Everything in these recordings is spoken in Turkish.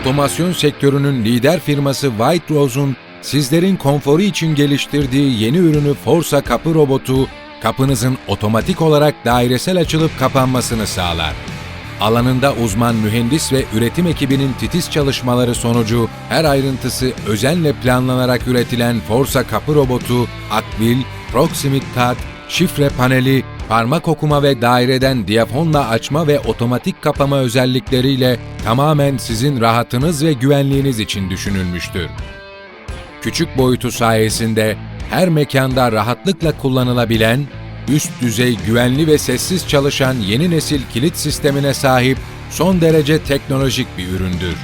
otomasyon sektörünün lider firması White Rose'un sizlerin konforu için geliştirdiği yeni ürünü Forza kapı robotu, kapınızın otomatik olarak dairesel açılıp kapanmasını sağlar. Alanında uzman mühendis ve üretim ekibinin titiz çalışmaları sonucu her ayrıntısı özenle planlanarak üretilen Forza kapı robotu, akbil, proximate cut, şifre paneli, parmak okuma ve daireden diyafonla açma ve otomatik kapama özellikleriyle tamamen sizin rahatınız ve güvenliğiniz için düşünülmüştür. Küçük boyutu sayesinde her mekanda rahatlıkla kullanılabilen, üst düzey güvenli ve sessiz çalışan yeni nesil kilit sistemine sahip son derece teknolojik bir üründür.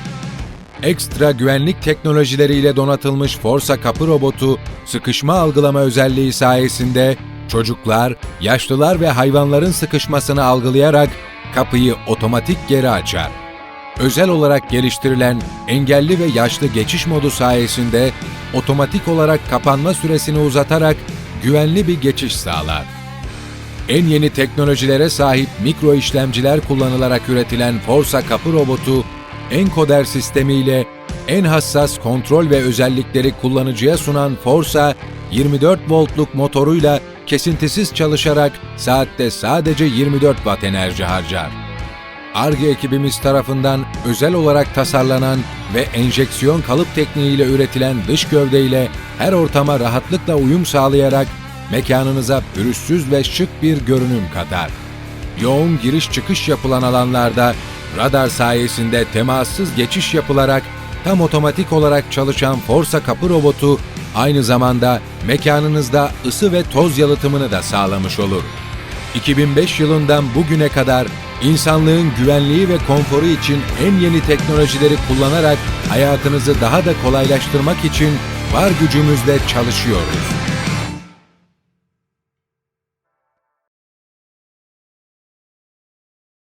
Ekstra güvenlik teknolojileriyle donatılmış Forza kapı robotu, sıkışma algılama özelliği sayesinde çocuklar, yaşlılar ve hayvanların sıkışmasını algılayarak kapıyı otomatik geri açar. Özel olarak geliştirilen engelli ve yaşlı geçiş modu sayesinde otomatik olarak kapanma süresini uzatarak güvenli bir geçiş sağlar. En yeni teknolojilere sahip mikro işlemciler kullanılarak üretilen Forza kapı robotu, enkoder sistemiyle en hassas kontrol ve özellikleri kullanıcıya sunan Forza, 24 voltluk motoruyla kesintisiz çalışarak saatte sadece 24 watt enerji harcar. ARGE ekibimiz tarafından özel olarak tasarlanan ve enjeksiyon kalıp tekniğiyle üretilen dış gövdeyle her ortama rahatlıkla uyum sağlayarak mekanınıza pürüzsüz ve şık bir görünüm katar. Yoğun giriş çıkış yapılan alanlarda radar sayesinde temassız geçiş yapılarak tam otomatik olarak çalışan Forza kapı robotu aynı zamanda mekanınızda ısı ve toz yalıtımını da sağlamış olur. 2005 yılından bugüne kadar insanlığın güvenliği ve konforu için en yeni teknolojileri kullanarak hayatınızı daha da kolaylaştırmak için var gücümüzle çalışıyoruz.